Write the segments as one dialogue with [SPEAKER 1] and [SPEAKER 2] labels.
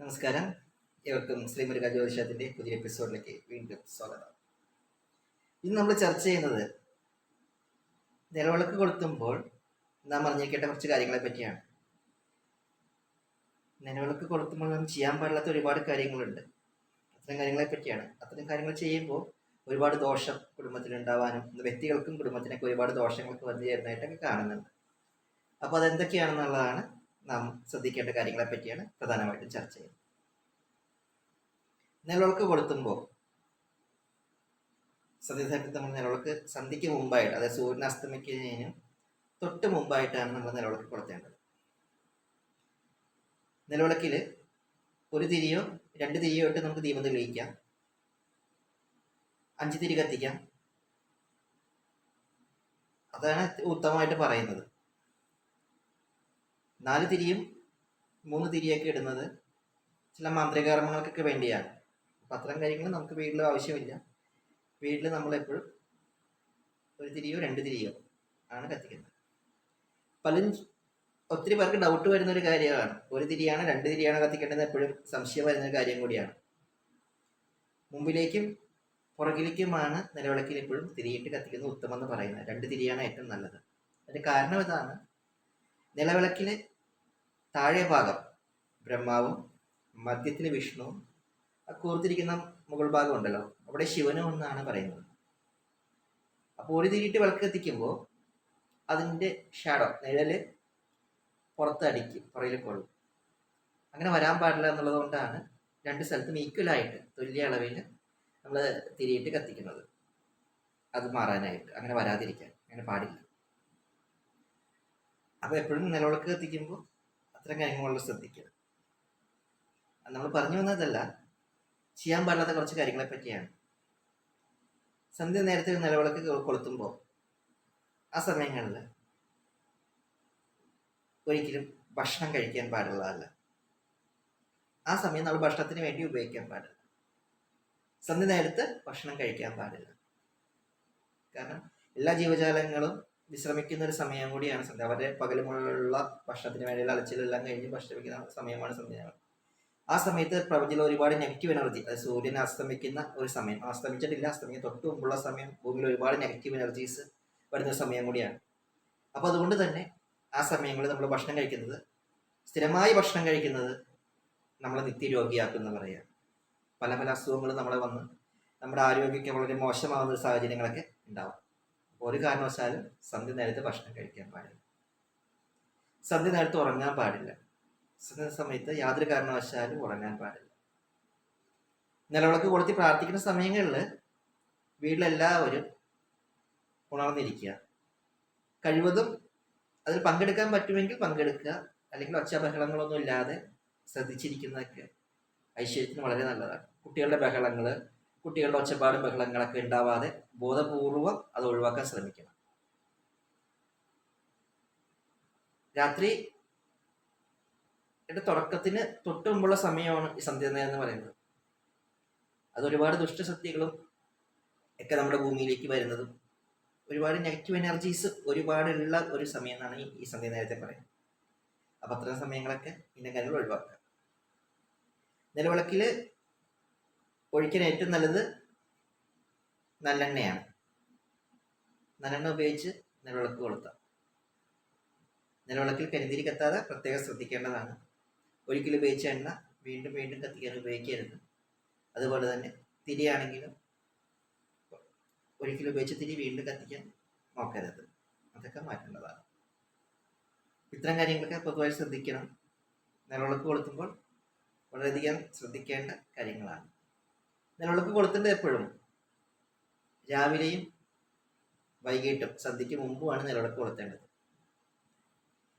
[SPEAKER 1] നമസ്കാരം. ഏവർക്കും ശ്രീ മുരുക പുതിയ എപ്പിസോഡിലേക്ക് വീണ്ടും സ്വാഗതം. ഇന്ന് നമ്മൾ ചർച്ച ചെയ്യുന്നത് നിലവിളക്ക് കൊളുത്തുമ്പോൾ നാം അറിഞ്ഞേക്കേണ്ട കുറച്ച് കാര്യങ്ങളെ പറ്റിയാണ്. നിലവിളക്ക് കൊളുത്തുമ്പോൾ നാം ചെയ്യാൻ പാടില്ലാത്ത ഒരുപാട് കാര്യങ്ങളുണ്ട്. അത്തരം കാര്യങ്ങളെ പറ്റിയാണ്. അത്തരം കാര്യങ്ങൾ ചെയ്യുമ്പോൾ ഒരുപാട് ദോഷം കുടുംബത്തിൽ ഉണ്ടാവാനും വ്യക്തികൾക്കും കുടുംബത്തിനൊക്കെ ഒരുപാട് ദോഷങ്ങൾക്ക് വന്നു ചേരുന്നതായിട്ടൊക്കെ കാണുന്നുണ്ട്. അപ്പോൾ അതെന്തൊക്കെയാണെന്നുള്ളതാണ് നാം ശ്രദ്ധിക്കേണ്ട കാര്യങ്ങളെ പറ്റിയാണ് പ്രധാനമായിട്ടും ചർച്ച ചെയ്യുന്നത്. നിലവിളക്ക് കൊളുത്തുമ്പോൾ സത്യസത്യത്തിൽ നമ്മൾ നിലവിളക്ക് സന്ധ്യയ്ക്ക് മുമ്പായിട്ട് അതായത് സൂര്യൻ അസ്തമിക്കുന്നതിന് തൊട്ട് മുമ്പായിട്ടാണ് നമ്മൾ നിലവിളക്ക് കൊളുത്തേണ്ടത്. നിലവിളക്കിൽ ഒരു തിരിയോ രണ്ട് തിരിയോ ഇട്ട് നമുക്ക് ദീപം തെളിയിക്കാം. അഞ്ച് തിരി കത്തിക്കാം. അതാണ് ഉത്തമമായിട്ട് പറയുന്നത്. നാല് തിരിയും മൂന്ന് തിരിയൊക്കെ ഇടുന്നത് ചില മാന്ത്രികർമ്മങ്ങൾക്കൊക്കെ വേണ്ടിയാണ്. അപ്പം അത്തരം കാര്യങ്ങൾ നമുക്ക് വീട്ടിൽ ആവശ്യമില്ല. വീട്ടിൽ നമ്മളെപ്പോഴും ഒരു തിരിയോ രണ്ട് തിരിയോ ആണ് കത്തിക്കുന്നത്. പലരും ഒത്തിരി പേർക്ക് ഡൗട്ട് വരുന്ന ഒരു കാര്യമാണ്. ഒരു തിരിയാണ് രണ്ട് തിരിയാണ് കത്തിക്കേണ്ടത് എപ്പോഴും സംശയം വരുന്ന ഒരു കാര്യം കൂടിയാണ്. മുമ്പിലേക്കും പുറകിലേക്കുമാണ് നിലവിളക്കിൽ എപ്പോഴും തിരിയിട്ട് കത്തിക്കുന്നത് ഉത്തമം എന്ന് പറയുന്നത്. രണ്ട് തിരിയാണ് ഏറ്റവും നല്ലത്. അതിന്റെ കാരണം ഇതാണ്. നിലവിളക്കിലെ താഴെ ഭാഗം ബ്രഹ്മാവും മധ്യത്തിൽ വിഷ്ണുവും കൂർത്തിരിക്കുന്ന മുകൾ ഭാഗം ഉണ്ടല്ലോ. അവിടെ ശിവനും എന്നാണ് പറയുന്നത്. അപ്പോൾ ഒരു തിരിയിട്ട് വിളക്ക് അതിന്റെ ഷാഡോ നിഴൽ പുറത്തടിക്കും പുറയിൽ കൊള്ളും. അങ്ങനെ വരാൻ പാടില്ല എന്നുള്ളത് കൊണ്ടാണ് രണ്ട് സ്ഥലത്തും ഈക്വലായിട്ട് തുല്യ അളവിൽ നമ്മൾ തിരിയിട്ട് കത്തിക്കുന്നത്. അത് മാറാനായിട്ട് അങ്ങനെ വരാതിരിക്കാൻ. അങ്ങനെ പാടില്ല. അപ്പോൾ എപ്പോഴും നിലവിളക്ക് കത്തിക്കുമ്പോൾ അത്തരം കാര്യങ്ങളുള്ള ശ്രദ്ധിക്കുക. നമ്മൾ പറഞ്ഞു വന്നതല്ല ചെയ്യാൻ പാടില്ലാത്ത കുറച്ച് കാര്യങ്ങളെ പറ്റിയാണ്. സന്ധ്യ നേരത്തെ നിലവിളക്ക് കൊളുത്തുമ്പോൾ ആ സമയങ്ങളിൽ ഒരിക്കലും ഭക്ഷണം കഴിക്കാൻ പാടുള്ളതല്ല ആ സമയം നമ്മൾ ഭക്ഷണത്തിന് വേണ്ടി ഉപയോഗിക്കാൻ പാടില്ല. സന്ധ്യ നേരത്ത് ഭക്ഷണം കഴിക്കാൻ പാടില്ല. കാരണം എല്ലാ ജീവജാലങ്ങളും വിശ്രമിക്കുന്ന ഒരു സമയം കൂടിയാണ് സന്ധ്യ. അവരുടെ പകൽ മുഴുവനുള്ള ഭക്ഷണത്തിന് വേണ്ടിയുള്ള അലച്ചിലെല്ലാം കഴിഞ്ഞ് ഭക്ഷണിക്കുന്ന സമയമാണ് സന്ധ്യ ആ സമയത്ത് പ്രപഞ്ചത്തിൽ ഒരുപാട് നെഗറ്റീവ് എനർജി അത് സൂര്യൻ അസ്തമിക്കുന്ന ഒരു സമയം. അസ്തമിച്ചിട്ടില്ല അസ്തമിക്കുന്ന തൊട്ട് മുമ്പുള്ള സമയം ഭൂമിയിൽ ഒരുപാട് നെഗറ്റീവ് എനർജീസ് വരുന്ന സമയം കൂടിയാണ്. അപ്പോൾ അതുകൊണ്ട് തന്നെ ആ സമയങ്ങളിൽ നമ്മൾ ഭക്ഷണം കഴിക്കുന്നത് സ്ഥിരമായി ഭക്ഷണം കഴിക്കുന്നത് നമ്മളെ നിത്യരോഗിയാക്കും എന്ന് പറയാം പല പല അസുഖങ്ങളും നമ്മളെ വന്ന് നമ്മുടെ ആരോഗ്യമൊക്കെ വളരെ മോശമാകുന്ന സാഹചര്യങ്ങളൊക്കെ ഉണ്ടാവും. ഒരു കാരണവശാലും സന്ധ്യ നേരത്തെ ഭക്ഷണം കഴിക്കാൻ പാടില്ല. സന്ധ്യ നേരത്തെ ഉറങ്ങാൻ പാടില്ല. സന്ധ്യ സമയത്ത് യാതൊരു കാരണവശാലും ഉറങ്ങാൻ പാടില്ല. നിലവിളക്ക് കൊളുത്തി പ്രാർത്ഥിക്കുന്ന സമയങ്ങളിൽ വീട്ടിലെല്ലാവരും ഉണർന്നിരിക്കുക. കഴിവതും അതിൽ പങ്കെടുക്കാൻ പറ്റുമെങ്കിൽ പങ്കെടുക്കുക. അല്ലെങ്കിൽ ഒച്ച ബഹളങ്ങളൊന്നും ഇല്ലാതെ ശ്രദ്ധിച്ചിരിക്കുന്നതൊക്കെ ഐശ്വര്യത്തിന് വളരെ നല്ലതാണ്. കുട്ടികളുടെ ബഹളങ്ങൾ കുട്ടികളുടെ ഒച്ചപ്പാടും ബഹളങ്ങളൊക്കെ ഉണ്ടാവാതെ ബോധപൂർവം അത് ഒഴിവാക്കാൻ ശ്രമിക്കണം. രാത്രി എന്റെ തുടക്കത്തിന് തൊട്ട് മുമ്പുള്ള സമയമാണ് ഈ സന്ധ്യനേരം എന്ന് പറയുന്നത്. അത് ഒരുപാട് ദുഷ്ടശക്തികളും ഒക്കെ നമ്മുടെ ഭൂമിയിലേക്ക് വരുന്നതും ഒരുപാട് നെഗറ്റീവ് എനർജീസ് ഒരുപാടുള്ള ഒരു സമയം എന്നാണ് ഈ- സന്ധ്യ നേരത്തെ പറയുന്നത്. അപ്പം അത്തരം സമയങ്ങളൊക്കെ ഇന്ന കാര്യങ്ങൾ ഒഴിവാക്കുക. നിലവിളക്കിൽ ഒഴിക്കാൻ ഏറ്റവും നല്ലത് നല്ലെണ്ണയാണ്. നല്ലെണ്ണ ഉപയോഗിച്ച് നിലവിളക്ക് കൊളുത്താം. നിലവിളക്കിൽ കരിന്തിരി കത്താതെ പ്രത്യേകം ശ്രദ്ധിക്കേണ്ടതാണ്. ഒരിക്കലും ഉപയോഗിച്ച എണ്ണ വീണ്ടും വീണ്ടും കത്തിക്കാൻ ഉപയോഗിക്കരുത്. അതുപോലെ തന്നെ തിരിയാണെങ്കിലും ഒരിക്കലും ഉപയോഗിച്ച തിരി വീണ്ടും കത്തിക്കാൻ നോക്കരുത്. അതൊക്കെ മാറ്റേണ്ടതാണ്. ഇത്തരം കാര്യങ്ങളൊക്കെ പൊതുവായി ശ്രദ്ധിക്കണം. നിലവിളക്ക് കൊളുത്തുമ്പോൾ വളരെയധികം ശ്രദ്ധിക്കേണ്ട കാര്യങ്ങളാണ്. നിലവിളക്ക് കൊളുത്തേണ്ടത് എപ്പോഴും. രാവിലെയും വൈകിട്ടും സന്ധ്യയ്ക്ക് മുമ്പുമാണ് നിലവിളക്ക് കൊളുത്തേണ്ടത്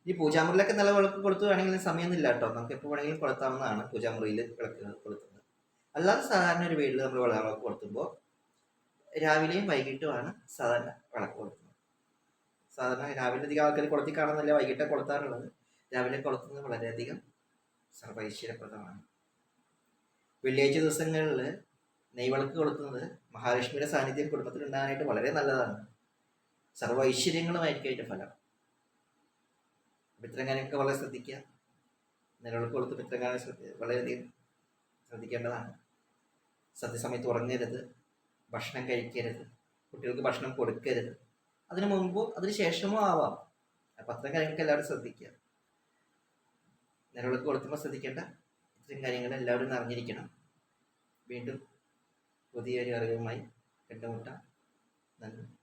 [SPEAKER 1] ഈ പൂജാമുറിയിലൊക്കെ നല്ല വിളക്ക് കൊളുത്തുകയാണെങ്കിൽ സമയമൊന്നുമില്ല കേട്ടോ. നമുക്ക് എപ്പോൾ വേണമെങ്കിലും കൊളുത്താവുന്നതാണ് പൂജാമുറിയിൽ വിളക്ക് കൊളുത്തുന്നത് അല്ലാതെ സാധാരണ ഒരു വീട്ടിൽ നമ്മൾ വിളക്ക് കൊളുത്തുമ്പോൾ രാവിലെയും വൈകിട്ടുമാണ് സാധാരണ വിളക്ക് കൊളുത്തുന്നത് സാധാരണ രാവിലെ അധികം ആൾക്കാർ കൊളുത്തി കാണുന്നില്ല വൈകിട്ട് കൊളുത്താറുള്ളത് രാവിലെ കൊളുത്തുന്നത് വളരെയധികം സർവൈശ്വര്യപ്രദമാണ് വെള്ളിയാഴ്ച ദിവസങ്ങളിൽ നെയ്വിളക്ക് കൊടുക്കുന്നത് മഹാലക്ഷ്മിയുടെ സാന്നിധ്യം കുടുംബത്തിൽ ഉണ്ടാകാനായിട്ട് വളരെ നല്ലതാണ്. സർവ ഐശ്വര്യങ്ങളുമായിരിക്കും അതിന്റെ ഫലം. പിത്രങ്ങാനൊക്കെ വളരെ ശ്രദ്ധിക്കുക. നിലവിളക്ക് കൊടുത്ത് പിത്രങ്ങാനെ വളരെയധികം ശ്രദ്ധിക്കേണ്ടതാണ്. സത്യസമയത്ത് ഉറങ്ങരുത്. ഭക്ഷണം കഴിക്കരുത്. കുട്ടികൾക്ക് ഭക്ഷണം കൊടുക്കരുത്. അതിനു മുമ്പോ അതിനു ശേഷമോ ആവാം. അത്തരം കാര്യങ്ങൾക്ക് എല്ലാവരും ശ്രദ്ധിക്കുക. നിലവിളക്ക് കൊടുക്കുമ്പോൾ ശ്രദ്ധിക്കേണ്ട ഇത്തരം കാര്യങ്ങൾ എല്ലാവരും അറിഞ്ഞിരിക്കണം. വീണ്ടും പുതിയൊരു അറിവുമായി കണ്ടുമുട്ടാം. നന്ദി.